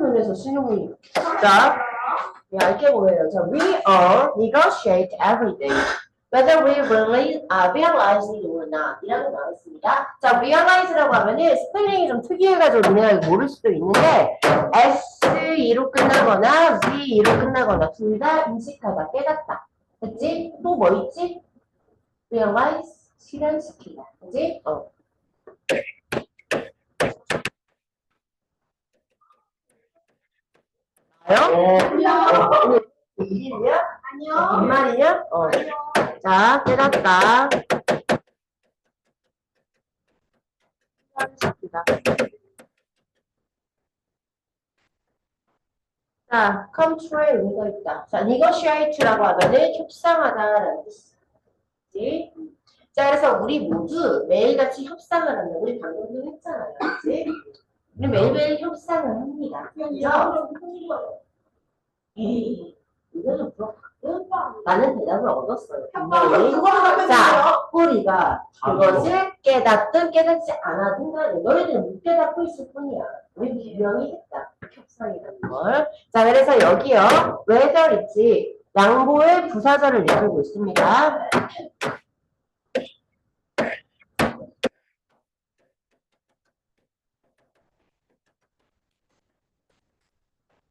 면에서 자, 얇게 보여요. 자, we all negotiate every day. Whether we really uh, realize it or not. 이라고 나와 있습니다. 자, realize라고 하면은 스펠링이 좀 특이해가지고 이거 모를 수도 있는데 S2로 끝나거나 V2로 끝나거나 둘 다 인식하다, 깨닫다. 그치? 또 뭐 있지? realize, 실현시키다. 그치? 어. 나요? 일이야? 아니요. 빈말이냐? 어. 자, 깨닫다. 자, control 의미가 있다. 자, negotiate라고 하면은 협상하다라는 뜻이지. 자, 그래서 우리 모두 매일같이 협상을 한다. 우리 방금도 했잖아요. 그치? 우리 매일매일 협상을 합니다. 그죠? 에이, 이거는 물어봤고, 나는 대답을 얻었어요. 분명히. 자, 우리가 그것을 깨닫든 깨닫지 않아든 간에 너희들은 못 깨닫고 있을 뿐이야. 우리 분명히 했다. 협상이라는 걸. 자, 그래서 여기요. whether 있지. 양보의 부사절을 이루고 있습니다.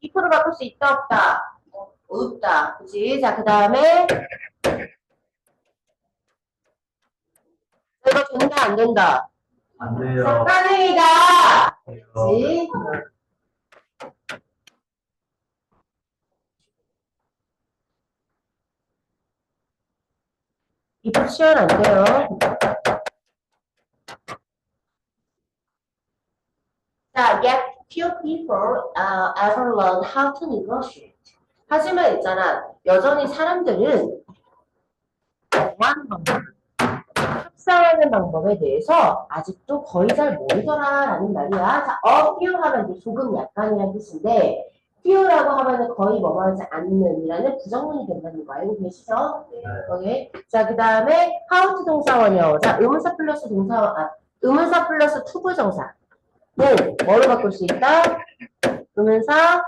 이프로 바꿀 수 있다 없다? 없다. 그치? 자, 그 다음에 이거 된다 안 된다? 안 돼요. 가능이다. 그치? 이프 시연 안 돼요. 자, yet few people uh, ever learn how to negotiate. 하지만 있잖아, 여전히 사람들은 뭐하는 방법, 협상하는 방법에 대해서 아직도 거의 잘 모르더라라는 말이야. 자, a few 하면 이제 조금 약간이라는 뜻인데, few라고 하면은 거의 뭐뭐 하지 않는이라는 부정문이 된다는 거 알고 계시죠? 오케이. 자, 그 다음에 how to 동사원이요. 자, 의문사 플러스 동사원, 아, 의문사 플러스 투부정사. 는 뭐로 바꿀 수 있다? 의문사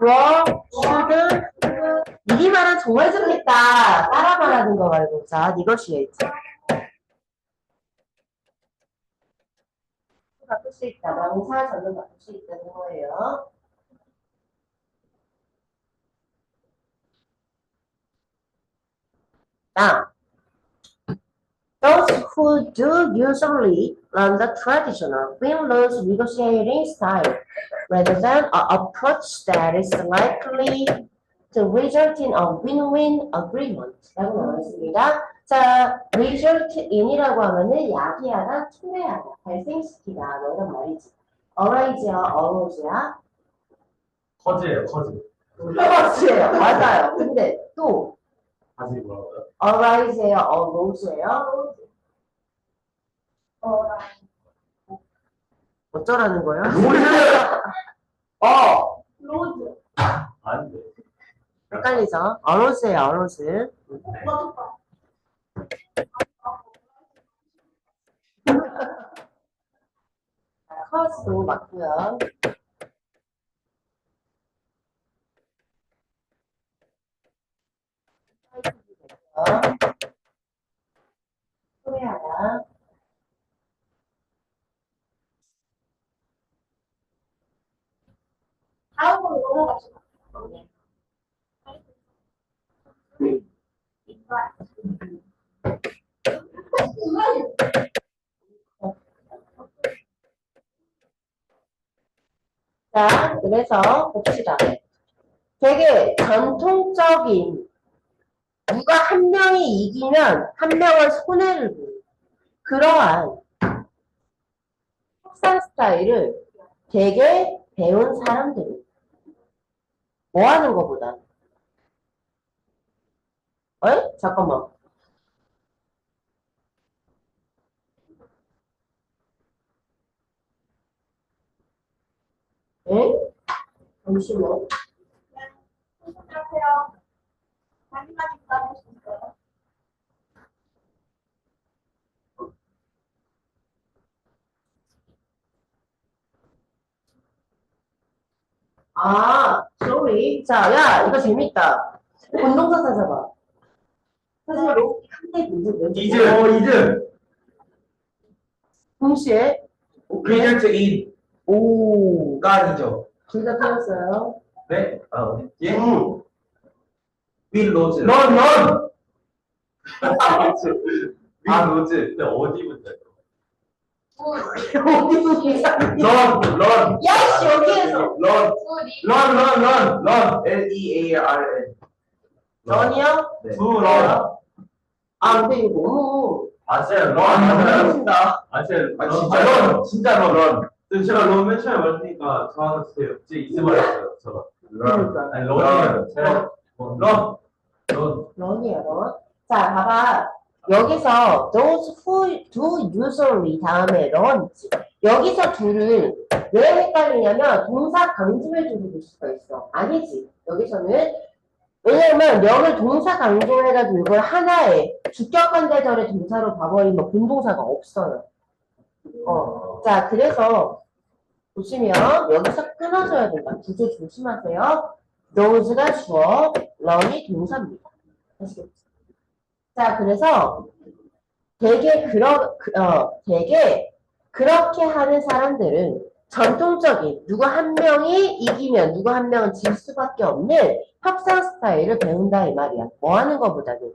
were, should, 미리 말은 정말 좋겠다. 따라 말하는 거 말고. 자, negotiate. 바꿀 수 있다. 명사 전문 바꿀 수 있다는 거예요. Now, those who do usually learn the traditional win-lose negotiating style rather than an approach that is likely to result in a win-win agreement. 라고 나와 있습니다. 자, result in이라고 하면은 야기하다, 초래하다, 발생시키다, 뭐 이런 말이지. arise야, arise야. 커즈예요, 커즈. 맞아요. 맞아요. 근데 또 다시 뭐라고요? arise예요, arise예요. 어쩌라는 거예요? 어, 로즈. 안 돼. 헷갈리죠? 어로스예요, 어로스. 커스도 맞고요. 소개하다. 다음으로 넘어갑시다. 자, 그래서 봅시다. 되게 전통적인 누가 한 명이 이기면 한 명은 손해를 보는 그러한 협상 스타일을 되게 배운 사람들이 뭐 하는 것보다 어이? 잠깐만 에? 잠시만 안녕하세요. 아, 쇼리. 자, 야, 이거 재밌다. 운동사 찾아봐. 사실 로키 한대 있는 이즈. 어, 이즈. 동시에. 그리얼트 인. 오. 간이죠. 둘다 틀렸어요. 네? 아, 예? 음. Will 로즈. 런, 런! 아, 로즈. 근데 어디부터? 어디서 계산이? 런, 런! 야, 씨, 여기에서. 런. 런, 런, 런, 런! L E A R N. 런이요? 네. 두 런. 아, 근데 이거 너무. 아, 진짜 런. 잘하신다. 아, 아, 런. 진짜 아, 런. 런. 진짜 런, 런. 근데 제가 런 맨 처음에 말했으니까 저 하나 주세요. 제 이즈 말했어요, 저가. 그러니까. 아니, 런이에요. 제가 런. 런. 런이에요, 런. 자, 봐봐. 여기서 those who do usually 다음에 런. 여기서 둘을 왜 헷갈리냐면 동사 강조해주고 볼 수가 있어. 아니지. 여기서는 왜냐면 명을 동사 강조해가지고 이걸 하나의 주격한 대절의 동사로 봐버리면 본동사가 없어요. 어. 자, 그래서 보시면 여기서 끊어줘야 된다. 구조 조심하세요. Those가 주어, run이 동사입니다. 아시겠죠? 자, 그래서 되게 그러, 그, 어, 되게 그렇게 하는 사람들은 전통적인 누구 한 명이 이기면 누구 한 명은 질 수밖에 없는 협상 스타일을 배운다 이 말이야. 뭐 하는 것보다는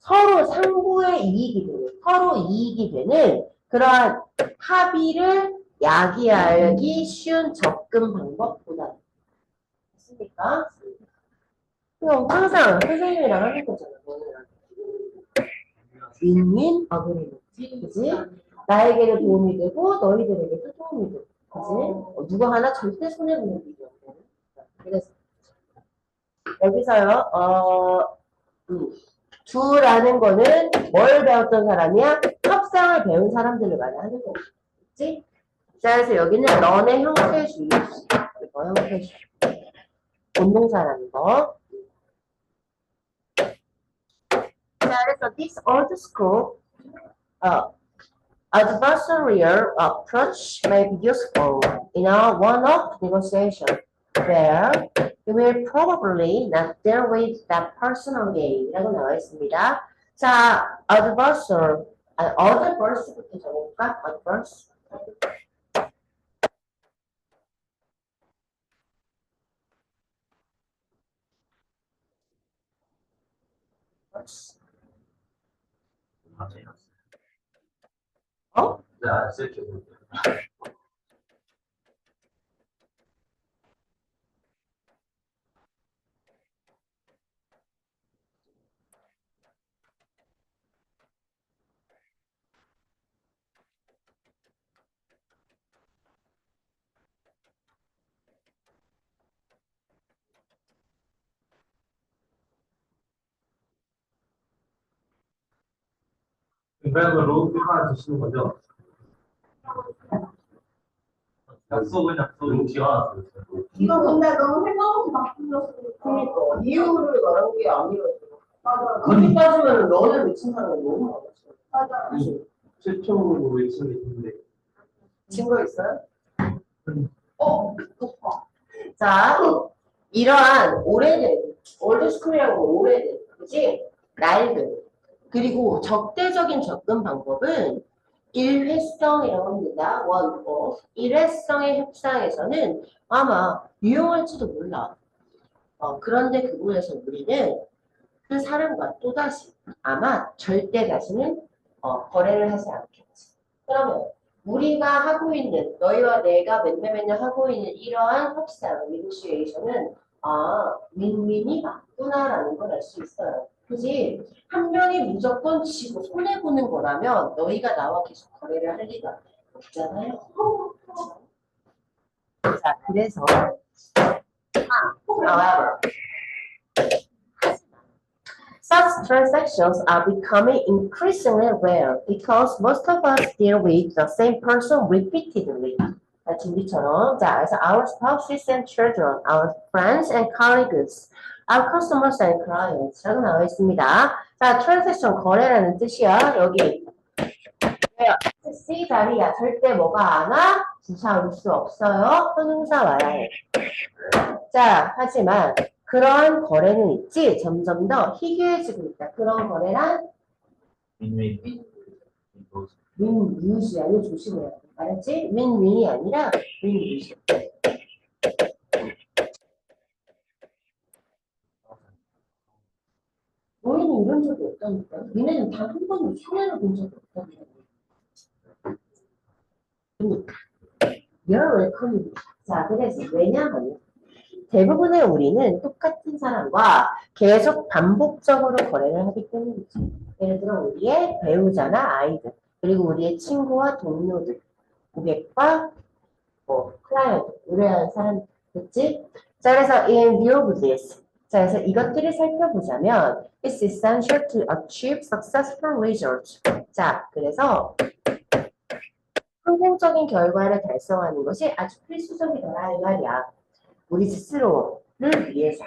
서로 상부의 이익이 되는, 서로 이익이 되는 그러한 합의를 야기하기 쉬운 접근 방법보다. 있습니까? 그럼 항상 선생님이랑 하는 거잖아. 너네랑. 윈윈 어그리먼트. 그지? 나에게는 도움이 되고 너희들에게도 도움이 되고. 그지? 어, 누구 하나 절대 손해보는 일이 없네. 그래서 여기서요. 어, 음, 두라는 거는 뭘 배웠던 사람이야? 협상을 배운 사람들을 말하는 거지. 그치? 자, 그래서 여기는 런의 형태주의. 이거 형태주의. 운동사라는 거. 자, 그래서 this old school uh, adversarial approach may be useful in a one-off negotiation where you will probably not deal with that personal gain이라고 나와 있습니다. 자, adversar, 아, adverse부터 적어볼까? adverse. 어? 네, 안 쓸게. 그러면 로우피 하나 주시는 거죠? 약속은 하나 주세요. 이거 근데 너무 생각 없이 막 불렀어. 그러니까 이유를 말한 게 아니라 맞아. 그렇게 따지면 런을 놓친 사람이 너무 많았어. 맞아. 최초로 외친 게 있는데. 증거 있어요? 어. 자, 이러한 오래된, 올드스쿨이라고 오래된, 그지? 낡은, 그리고 적대적인 접근 방법은 일회성이라고 합니다. 원고. 일회성의 협상에서는 아마 유용할지도 몰라. 어, 그런데 그곳에서 우리는 그 사람과 또다시 아마 절대 다시는 어, 거래를 하지 않겠지. 그러면 우리가 하고 있는 너희와 내가 맨날 맨날 하고 있는 이러한 협상, negotiation은 아 윈윈이 맞구나라는 걸 알 수 있어요. 그지? 한 명이 무조건 지고 손해 보는 거라면 너희가 나와 계속 거래를 할 리가 없잖아요. 자, 그래서 however Such transactions are becoming increasingly rare because most of us deal with the same person repeatedly. 자, 준비처럼. 자, 그래서 our spouses and children, our friends and colleagues, our customers and clients 라고 나와 있습니다. 자, transaction 거래라는 뜻이야. 여기. C 자리야. 절대 뭐가 안 와? 부사 올 수 없어요. 형용사 와야 해. 자, 하지만 그러한 거래는 있지 점점 더 희귀해지고 있다. 그런 거래란 윈윈. 윈. 윈유시야. 이거 조심해야 돼. 알았지? 윈윈이 아니라 윈유시. 너희는 이런 적이 없다니까. 니네는 단 한 번도 손해를 본 적이 없다니까. 그러니까. You're welcome. 자, 그래서 왜냐하면 대부분의 우리는 똑같은 사람과 계속 반복적으로 거래를 하기 때문이지. 예를 들어 우리의 배우자나 아이들, 그리고 우리의 친구와 동료들, 고객과 뭐 클라이언트, 의뢰하는 사람, 그치? 자, 그래서 in view of this. 자, 그래서 이것들을 살펴보자면 it's essential to achieve successful results. 자, 그래서 성공적인 결과를 달성하는 것이 아주 필수적이더라 이 말이야. 우리 스스로를 위해서.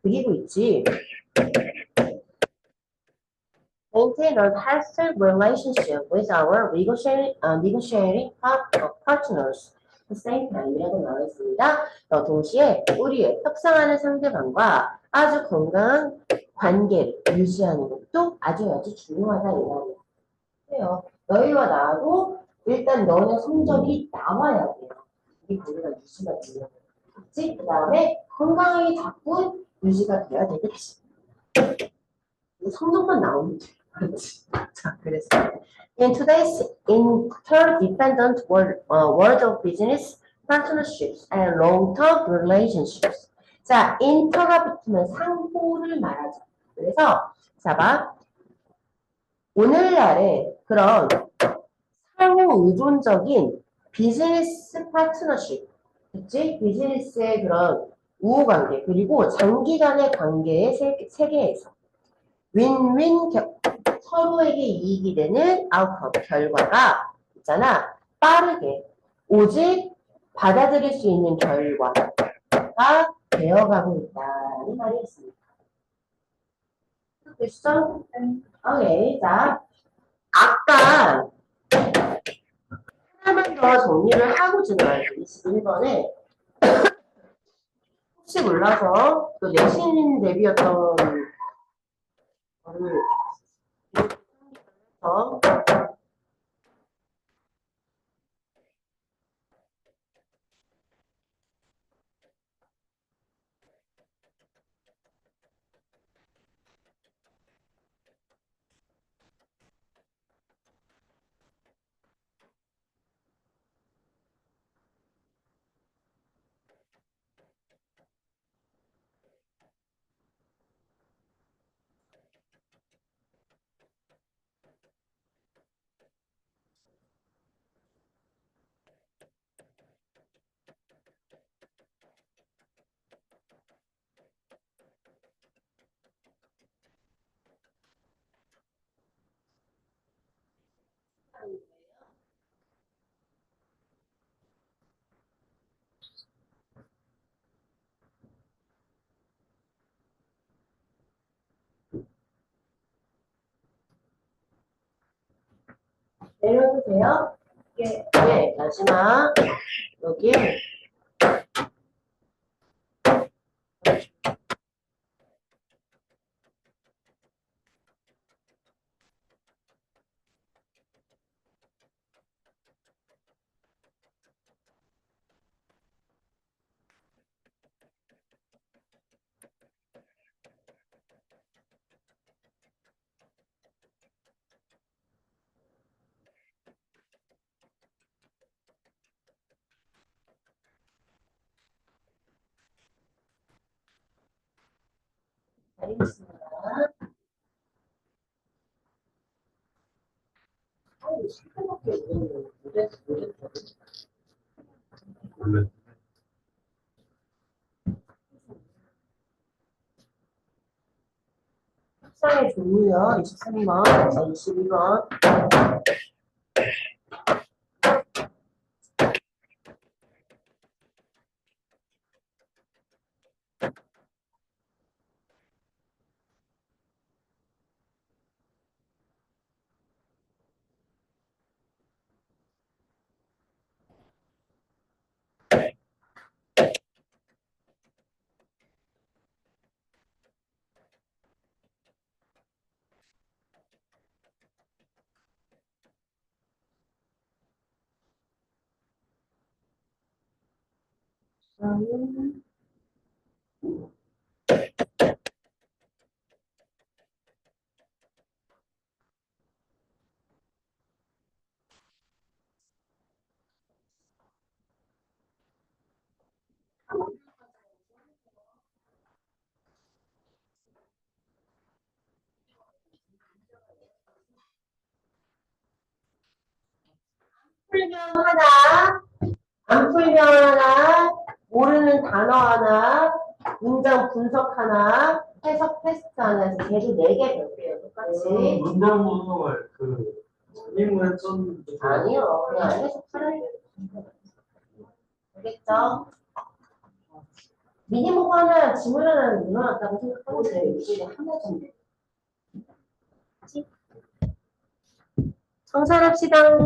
그리고 있지. Maintain a healthy relationship with our negotiating, uh, negotiating par- uh, partners. Time이라고 나와 있습니다. 어, 동시에 우리의 협상하는 상대방과 아주 건강한 관계를 유지하는 것도 아주 아주 중요하다 이 말이에요. 그래요. 너희와 나하고 일단 너의 성적이 나와야 돼요. 이 관계가 유지가 되는 그치? 그 다음에 건강하게 자꾸 유지가 돼야 되겠지. 성적만 나오면 돼. 그렇지. 자, 그래서 in today's interdependent world, uh, world of business partnerships and long-term relationships. 자, inter가 붙으면 상호를 말하죠. 그래서 자 봐. 오늘날의 그런 상호 의존적인 비즈니스 파트너십, 그치? 비즈니스의 그런 우호관계, 그리고 장기간의 관계의 세, 세계에서 윈윈 겨- 서로에게 이익이 되는 아웃컴, 결과가 있잖아. 빠르게, 오직 받아들일 수 있는 결과가 되어가고 있다는 말이었습니다. 됐어? 오케이. 자, 아까 하나만 더 정리를 하고 지나갈게요. 21번에 혹시 몰라서 그 내신 대비였던 거를 어, 내려주세요. 예, 네, 마지막 여기 협상의 종류요. 23번, 22번. 음. 풀면 하나, 안 풀면 하나, 모르는 단어 하나, 문장 분석 하나, 해석 테스트 하나 해서 계속 4개 배울게요. 똑같이. 문장 분석을 그 선임을 썼는데 아니요. 그냥 해석하는 게 알겠죠? 미니모가 하나, 지문 하나는 일어났다고 생각하고 제가 일주일에 하나 정도. 청산합시다.